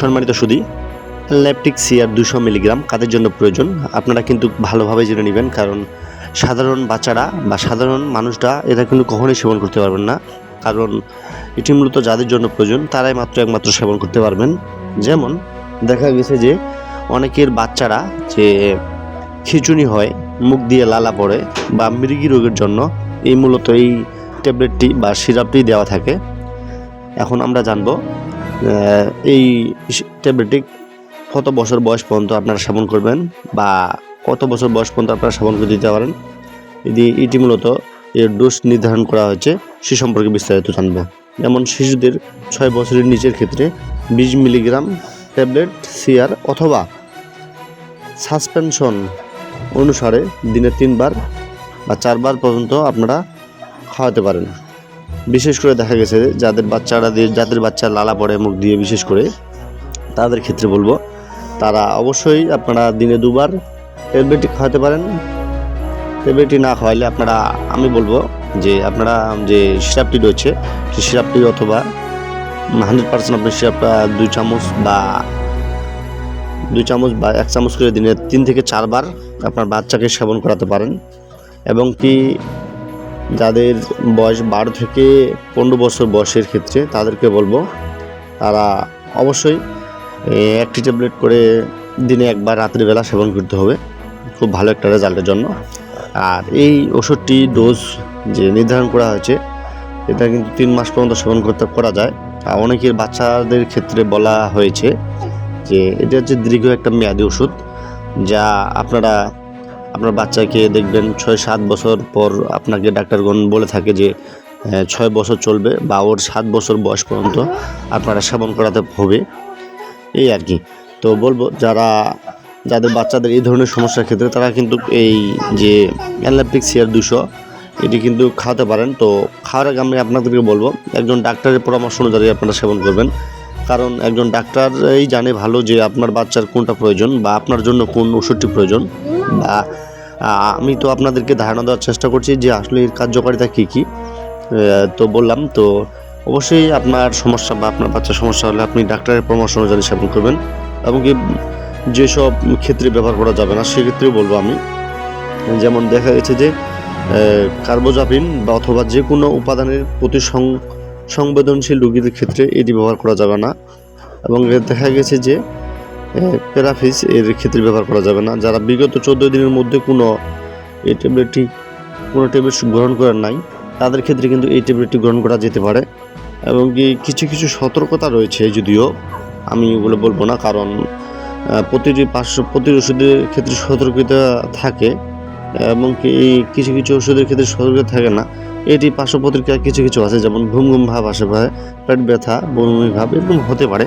সম্মানিত সুদী, ল্যাপটিক সিআর দুশো মিলিগ্রাম কাদের জন্য প্রয়োজন? আপনারা কিন্তু ভালোভাবে জেনে নেবেন, কারণ সাধারণ বাচ্চারা বা সাধারণ মানুষরা এটা কিন্তু কখনোই সেবন করতে পারবেন না। কারণ এটি মূলত যাদের জন্য প্রয়োজন, তারাই মাত্র একমাত্র সেবন করতে পারবেন। যেমন দেখা গেছে যে অনেকের বাচ্চারা যে খিচুনি হয়, মুখ দিয়ে লালা পড়ে বা মৃগী রোগের জন্য এই মূলত এই ট্যাবলেটটি বা সিরাপটি দেওয়া থাকে। এখন আমরা জানব এই ট্যাবলেটটি কত বছর বয়স পর্যন্ত আপনারা সেবন করবেন বা কত বছর বয়স পর্যন্ত আপনারা সেবন করে দিতে পারেন? এটি এটি মূলত এর ডোজ নির্ধারণ করা হয়েছে, সে সম্পর্কে বিস্তারিত জানব। যেমন শিশুদের ছয় বছরের নিচের ক্ষেত্রে বিশ মিলিগ্রাম ট্যাবলেট, সিআর অথবা সাসপেনশন অনুসারে দিনে তিনবার বা চারবার পর্যন্ত আপনারা খাওয়াতে পারেন। বিশেষ করে দেখা গেছে যাদের বাচ্চারা দিয়ে যাদের বাচ্চা লালা পড়ে, মুখ দিয়ে বিশেষ করে, তাদের ক্ষেত্রে বলব, তারা অবশ্যই আপনারা দিনে দুবার ট্যাবলেটটি খাওয়াতে পারেন। ট্যাবলেটটি না খাওয়াইলে আপনারা, আমি বলব যে আপনারা যে সিরাপটি রয়েছে, সেই সিরাপটি অথবা হান্ড্রেড পার্সেন্ট আপনি সিরাপটা দুই চামচ বা দুই চামচ বা এক চামচ করে দিনে তিন থেকে চারবার আপনার বাচ্চাকে সেবন করাতে পারেন। এবং কি যাদের বয়স বারো থেকে পনেরো বছর বয়সের ক্ষেত্রে তাদেরকে বলব, তারা অবশ্যই একটি ট্যাবলেট করে দিনে একবার রাত্রিবেলা সেবন করতে হবে। খুব ভালো একটা রেজাল্টের জন্য। আর এই ওষুধটি ডোজ যে নির্ধারণ করা হয়েছে, এটা কিন্তু তিন মাস পর্যন্ত সেবন করতে করা যায়। আর অনেকের বাচ্চাদের ক্ষেত্রে বলা হয়েছে যে, এটা হচ্ছে দীর্ঘ একটা মেয়াদি ওষুধ, যা আপনারা আপনার বাচ্চাকে দেখবেন ছয় সাত বছর পর আপনাকে ডাক্তারগণ বলে থাকে যে ছয় বছর চলবে বা ওর সাত বছর বয়স পর্যন্ত আপনারা সেবন করাতে হবে। এই আর কি। তো বলব, যারা, যাদের বাচ্চাদের এই ধরনের সমস্যার ক্ষেত্রে তারা কিন্তু এই যে অ্যানল্যাপটিক সিআর দুশো, এটি কিন্তু খাওয়াতে পারেন। তো খাওয়ার আগে আমি আপনাদেরকে বলব, একজন ডাক্তারের পরামর্শ অনুযায়ী আপনারা সেবন করবেন। কারণ একজন ডাক্তারই জানে ভালো যে আপনার বাচ্চার কোনটা প্রয়োজন বা আপনার জন্য কোন ওষুধটি প্রয়োজন। আমি তো আপনাদেরকে ধারণা দেওয়ার চেষ্টা করছি যে আসলে এর কার্যকারিতা কী কী। তো বললাম, তো অবশ্যই আপনার সমস্যা বা আপনার বাচ্চার সমস্যা হলে আপনি ডাক্তারের পরামর্শ অনুযায়ী সেবন করবেন এবং কি যেসব ক্ষেত্রে ব্যবহার করা যাবে না সেক্ষেত্রেও বলব আমি। যেমন দেখা গেছে যে কার্বোজাপিন বা অথবা যে কোনো উপাদানের প্রতি সংবেদনশীল রোগীদের ক্ষেত্রে এটি ব্যবহার করা যাবে না। এবং দেখা গেছে যে প্যারাফিস এর ক্ষেত্রে ব্যবহার করা যাবে না। যারা বিগত চোদ্দ দিনের মধ্যে কোনো এই ট্যাবলেটটি, কোনো ট্যাবলেট গ্রহণ করার নাই, তাদের ক্ষেত্রে কিন্তু এই ট্যাবলেটটি গ্রহণ করা যেতে পারে। এবং কিছু কিছু সতর্কতা রয়েছে যদিও, আমি ওগুলো বলব না, কারণ প্রতিটি পার্শ্ব, প্রতিটি ওষুধের ক্ষেত্রে সতর্কতা থাকে, এবং কি কিছু কিছু ওষুধের ক্ষেত্রে সতর্কতা থাকে না। এটি পার্শ্ব কিছু কিছু আছে, যেমন ঘুম ঘুম ভাব আসে পেট ব্যথা, বমি ভাব, এরকম হতে পারে।